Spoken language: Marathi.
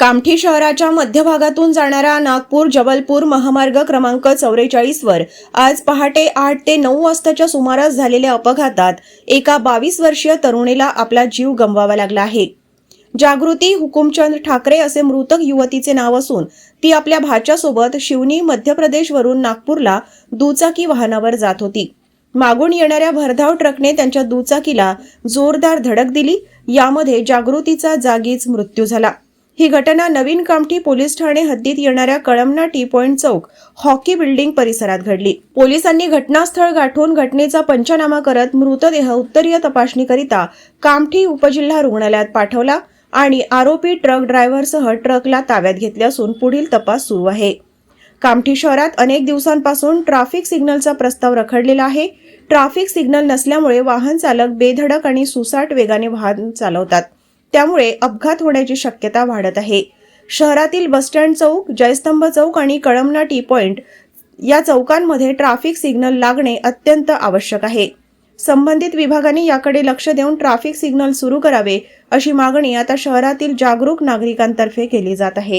कामठी शहराच्या मध्यभागातून जाणारा नागपूर जबलपूर महामार्ग क्रमांक चौवेचाळीसवर आज पहाटे आठ ते नऊ वाजताच्या सुमारास झालेल्या अपघातात एका बावीस वर्षीय तरुणीला आपला जीव गमवावा लागला आहे. जागृती हुकुमचंद ठाकरे असे मृतक युवतीचे नाव असून ती आपल्या भाच्यासोबत शिवनी मध्य प्रदेशवरून नागपूरला दुचाकी वाहनावर जात होती. मागून येणाऱ्या भरधाव ट्रकने त्यांच्या दुचाकीला जोरदार धडक दिली. यामध्ये जागृतीचा जागीच मृत्यू झाला. ही घटना नवीन कामठी पोलीस ठाणे हद्दीत येणाऱ्या कळमना टी पॉइंट चौक हॉकी बिल्डिंग परिसरात घडली. पोलिसांनी घटनास्थळ गाठून घटनेचा पंचनामा करत मृतदेह उत्तरीय तपासणीकरिता कामठी उपजिल्हा रुग्णालयात पाठवला आणि आरोपी ट्रक ड्रायव्हरसह ट्रकला ताब्यात घेतले असून पुढील तपास सुरू आहे. कामठी शहरात अनेक दिवसांपासून ट्रॅफिक सिग्नलचा प्रस्ताव रखडलेला आहे. ट्रॅफिक सिग्नल नसल्यामुळे वाहन चालक बेधडक आणि सुसाट वेगाने वाहन चालवतात. त्यामुळे अपघात होण्याची शक्यता वाढत आहे. शहरातील बसस्टँड चौक जयस्तंभ चौक आणि कळमना टी पॉइंट या चौकांमध्ये ट्रॅफिक सिग्नल लागणे अत्यंत आवश्यक आहे. संबंधित विभागाने याकडे लक्ष देऊन ट्रॅफिक सिग्नल सुरू करावे अशी मागणी आता शहरातील जागरूक नागरिकांतर्फे केली जात आहे.